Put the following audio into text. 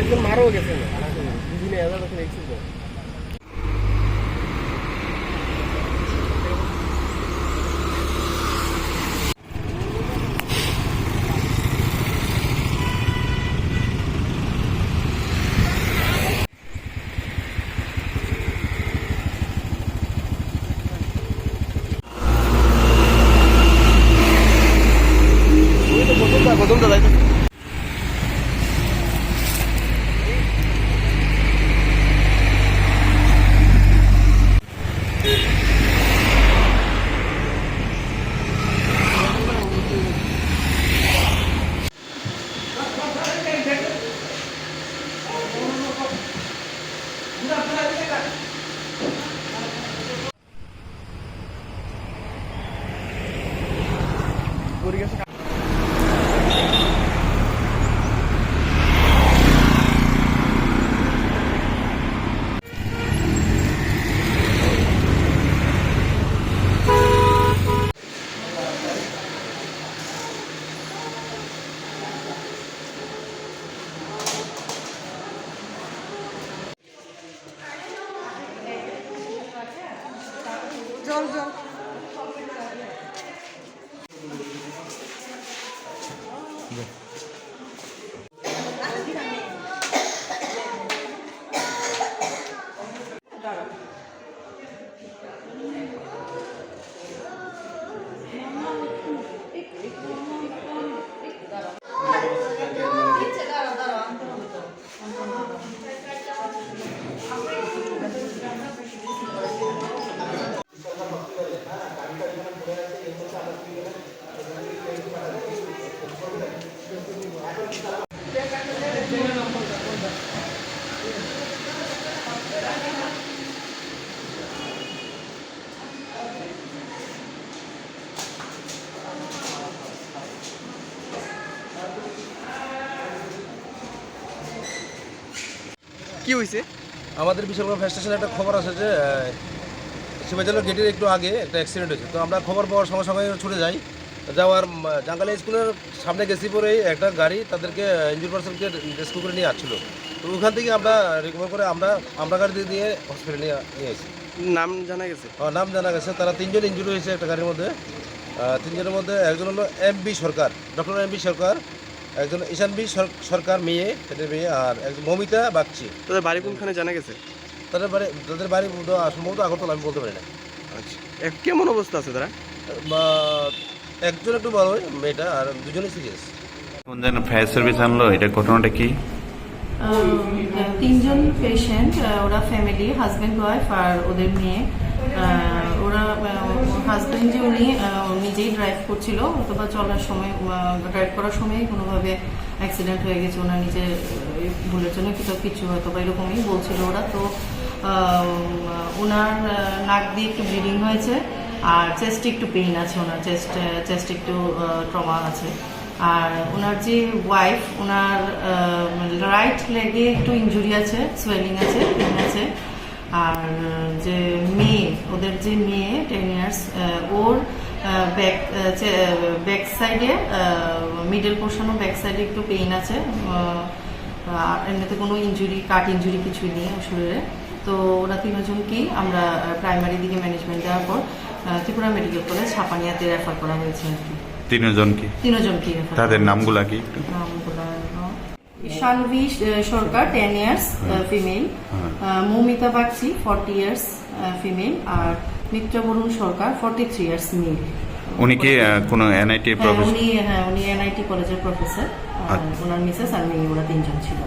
একজন মারাও গেছে। দুদিনে এগারো বছর 모르겠어. 정정. কি হয়েছে আমাদের বিশালগড় ফায়ার স্টেশনে একটা খবর আছে যে শিবাজালের গেটের একটু আগে একটা অ্যাক্সিডেন্ট হয়েছে। তো আমরা খবর পাওয়ার সঙ্গে সঙ্গে ছুটে যাই। যাওয়ার জাঙ্গালি স্কুলের সামনে গেছি পরেই একটা গাড়ি তাদেরকে ইঞ্জুর পার্সনকে রেস্কিউ করে নিয়ে আসছিল। তো ওখান থেকে আমরা রিকভার করে আমরা আমরা গাড়ি দিয়ে দিয়ে হসপিটালে নিয়ে নিয়ে আসি। নাম জানা গেছে? আমার নাম জানা গেছে। তারা তিনজন ইঞ্জুরি হয়েছে একটা গাড়ির মধ্যে। তিনজনের মধ্যে একজন হলো M B Sarkar doctor M B Sarkar. একজন ঈশান বি সরকার মেয়ে এদের মেয়ে আর একজন মমিতা বাগচি। তাদের বাড়ি কোনখানে জানা গেছে? তাদের বাড়ি তাদের বাড়ি বোধহয় সম্ভবত আগরতলা আমি বলতে পারি না। আচ্ছা। এক- কেমন অবস্থা আছে তারা? বা একজন একটু বড় মেয়েটা আর দুজনে সিরিয়াস কোন যেন ফায়ার সার্ভিস আনলো এটা ঘটনাটা কি? তিনজন পেশেন্ট ওরা ফ্যামিলি হাজব্যান্ড ওয়াইফ আর ওদের মেয়ে। ওরা হাজব্যান্ড যে উনি নিজেই ড্রাইভ করছিল অথবা চলার সময় ড্রাইভ করার সময় কোনোভাবে অ্যাক্সিডেন্ট হয়ে গেছে ওনার আহ, ভুলের জন্য কিছু কিছু হয়তো বা এরকমই বলছিল ওরা। তো ওনার নাক দিয়ে একটু ব্লিডিং হয়েছে আর চেস্টে একটু পেইন আছে ওনার চেস্ট চেস্টে একটু ট্রমা আছে। আর ওনার যে ওয়াইফ ওনার রাইট লেগে একটু ইনজুরি আছে সোয়েলিং আছে পেন আছে। আর যে মেয়ে, ওদের যে মেয়ে টেন ইয়ার্স ওর ব্যাক ব্যাক সাইডে মিডল পোর্শনও ব্যাক সাইডে একটু পেইন আছে। আর এমনিতে কোনো ইনজুরি কাট ইঞ্জুরি কিছুই নেই শরীরে। তো ওরা তিনজনকেই আমরা প্রাইমারি দিকে ম্যানেজমেন্ট দেওয়ার পর ত্রিপুরা মেডিকেল কলেজ ছাপানিয়াতে রেফার করা হয়েছে আর কি। তিনজনকে? তাদের নামগুলা কি একটু? Shanvi Sarkar ten years female Moumita Bagchi forty years female আর Mitra Barun Sarkar forty three years male উনি কি কোনো এনআইটি প্রফেসর উনি হ্যাঁ উনি এনআইটি কলেজের প্রফেসর। ওনার মিসেস আর মেয়ে ওরা তিনজন ছিল।